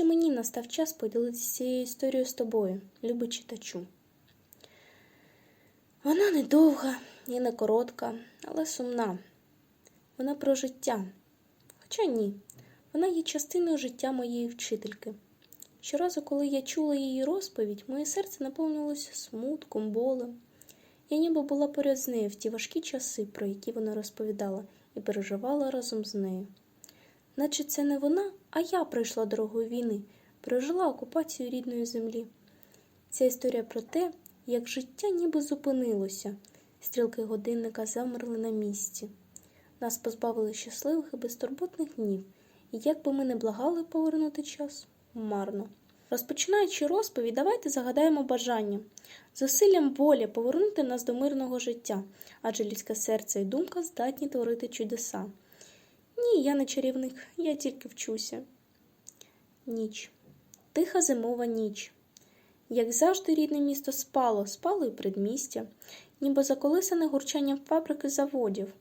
І мені настав час поділитися цією історією з тобою, любий читачу. Вона не довга і не коротка, але сумна. Вона про життя. Хоча ні, вона є частиною життя моєї вчительки. Щоразу, коли я чула її розповідь, моє серце наповнилося смутком, болем. Я ніби була поряд з нею в ті важкі часи, про які вона розповідала, і переживала разом з нею. Наче це не вона, а я пройшла дорогою війни, пережила окупацію рідної землі. Ця історія про те, як життя ніби зупинилося, стрілки годинника замерли на місці. Нас позбавили щасливих і безтурботних днів, і як би ми не благали повернути час, марно. Розпочинаючи розповідь, давайте загадаємо бажання, зусиллям волі повернути нас до мирного життя, адже людське серце і думка здатні творити чудеса. Ні, я не чарівник, я тільки вчуся. Ніч. Тиха зимова ніч. Як завжди, рідне місто спало, спало і предмістя, ніби заколисане гурчанням фабрики заводів.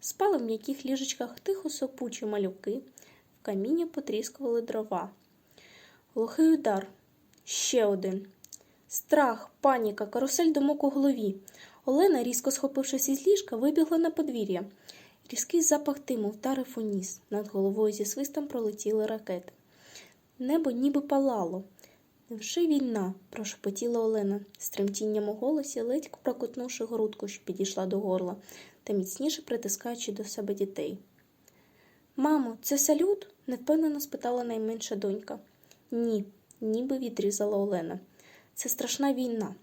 Спали в м'яких ліжечках тихо сопучі малюки, в каміння потріскували дрова. Глухий удар. Ще один. Страх, паніка, карусель думок у голові. Олена, різко схопившись із ліжка, вибігла на подвір'я. Різкий запах диму вдарив у ніс. Над головою зі свистом пролетіли ракети. Небо ніби палало. Невже війна? прошепотіла Олена, з тремтінням у голосі, ледь прокутнувши грудку, що підійшла до горла, та міцніше притискаючи до себе дітей. Мамо, це салют? невпевнено спитала найменша донька. Ні, ніби відрізала Олена. Це страшна війна.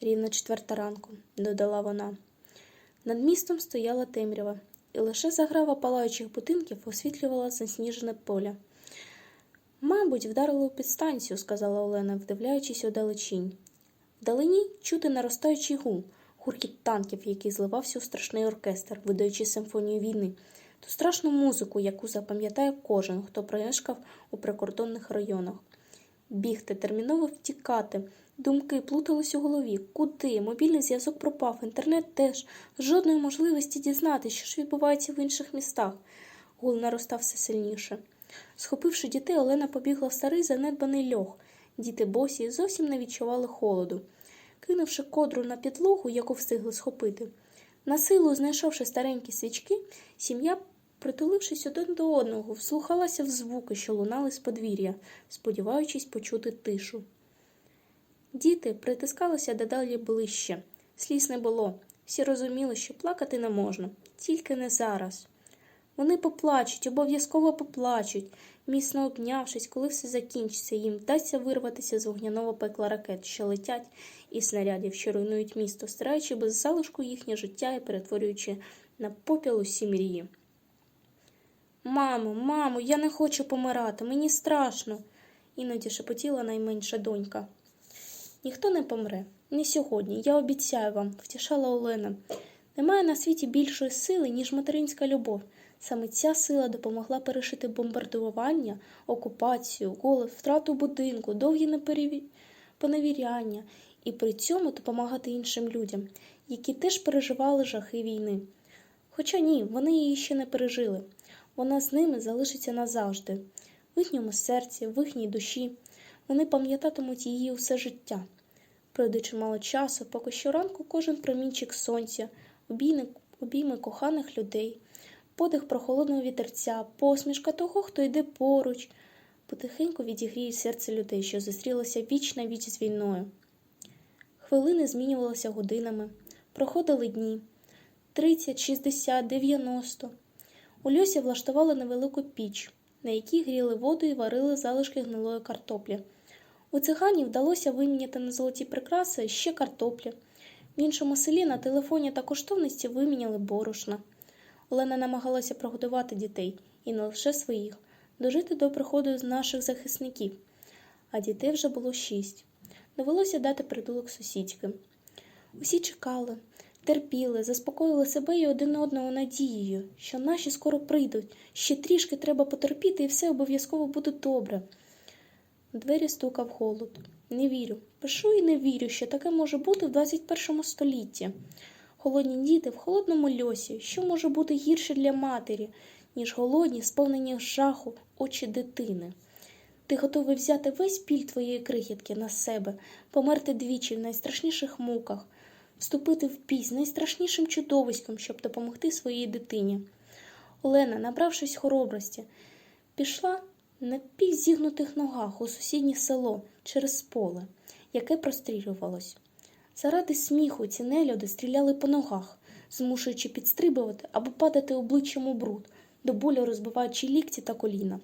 Рівно четверта ранку, додала вона. Над містом стояла темрява, і лише заграва палаючих будинків освітлювала засніжене поля. Мабуть, вдарили у підстанцію, сказала Олена, вдивляючись у далечінь. Вдалині чути наростаючий гул, гуркіт танків, який зливався у страшний оркестр, видаючи симфонію війни, ту страшну музику, яку запам'ятає кожен, хто промешкав у прикордонних районах. Бігти, терміново втікати, думки плутались у голові. Куди? Мобільний зв'язок пропав, інтернет теж, жодної можливості дізнатися, що ж відбувається в інших містах. Гул наростав все сильніше. Схопивши дітей, Олена побігла в старий занедбаний льох. Діти босі зовсім не відчували холоду. Кинувши кодру на підлогу, яку встигли схопити, на силу знайшовши старенькі свічки, сім'я, притулившись один до одного, вслухалася в звуки, що лунали з подвір'я, сподіваючись почути тишу. Діти притискалися дедалі ближче. Сліз не було. Всі розуміли, що плакати не можна, тільки не зараз. Вони поплачуть, обов'язково поплачуть, міцно обнявшись, коли все закінчиться, їм вдасться вирватися з вогняного пекла ракет, що летять, і снарядів, що руйнують місто, стираючи без залишку їхнє життя і перетворюючи на попіл усі мрії. Мамо, мамо, я не хочу помирати, мені страшно, іноді шепотіла найменша донька. Ніхто не помре, не сьогодні, я обіцяю вам, втішала Олена. Немає на світі більшої сили, ніж материнська любов. Саме ця сила допомогла пережити бомбардування, окупацію, голод, втрату будинку, довгі непереві... поневіряння і при цьому допомагати іншим людям, які теж переживали жахи війни. Хоча ні, вони її ще не пережили. Вона з ними залишиться назавжди, в їхньому серці, в їхній душі. Вони пам'ятатимуть її усе життя. Пройде чимало часу, поки щоранку кожен промінчик сонця, обійми, обійми коханих людей подих прохолодного вітерця, посмішка того, хто йде поруч, потихеньку відігріє серце людей, що зустрілося віч на віч з війною. Хвилини змінювалися годинами, проходили дні 30, 60, 90. У льосі влаштували невелику піч, на якій гріли воду і варили залишки гнилої картоплі. У цигані вдалося виміняти на золоті прикраси ще картоплі. В іншому селі на телефоні та коштовності виміняли борошна. Олена намагалася прогодувати дітей і не лише своїх, дожити до приходу з наших захисників, а дітей вже було шість. Довелося дати притулок сусідським. Усі чекали, терпіли, заспокоїли себе і один одного надією, що наші скоро прийдуть, ще трішки треба потерпіти, і все обов'язково буде добре. У двері стукав голод. Не вірю, пишу і не вірю, що таке може бути в 21 столітті. Холодні діти в холодному льосі, що може бути гірше для матері, ніж голодні, сповнені жаху очі дитини. Ти готовий взяти весь біль твоєї крихітки на себе, померти двічі в найстрашніших муках, вступити в бій з найстрашнішим чудовиськом, щоб допомогти своїй дитині. Олена, набравшись хоробрості, пішла на півзігнутих ногах у сусіднє село через поле, яке прострілювалось. Заради сміху ці нелюди стріляли по ногах, змушуючи підстрибувати або падати обличчям у бруд, до болю розбиваючи лікті та коліна.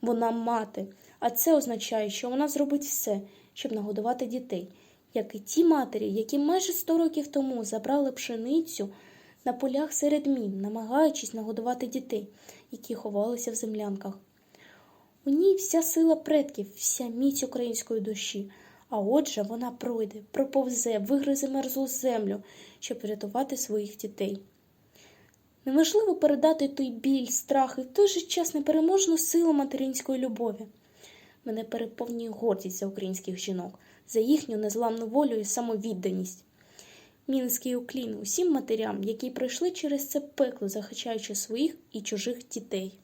Вона мати, а це означає, що вона зробить все, щоб нагодувати дітей, як і ті матері, які майже сто років тому забрали пшеницю на полях серед мін, намагаючись нагодувати дітей, які ховалися в землянках. У ній вся сила предків, вся міць української душі. А отже, вона пройде, проповзе, вигризе мерзлу землю, щоб врятувати своїх дітей. Неможливо передати той біль, страх і в той же час непереможну силу материнської любові. Мене переповнює гордість за українських жінок, за їхню незламну волю і самовідданість. Мінський уклін усім матерям, які пройшли через це пекло, захищаючи своїх і чужих дітей.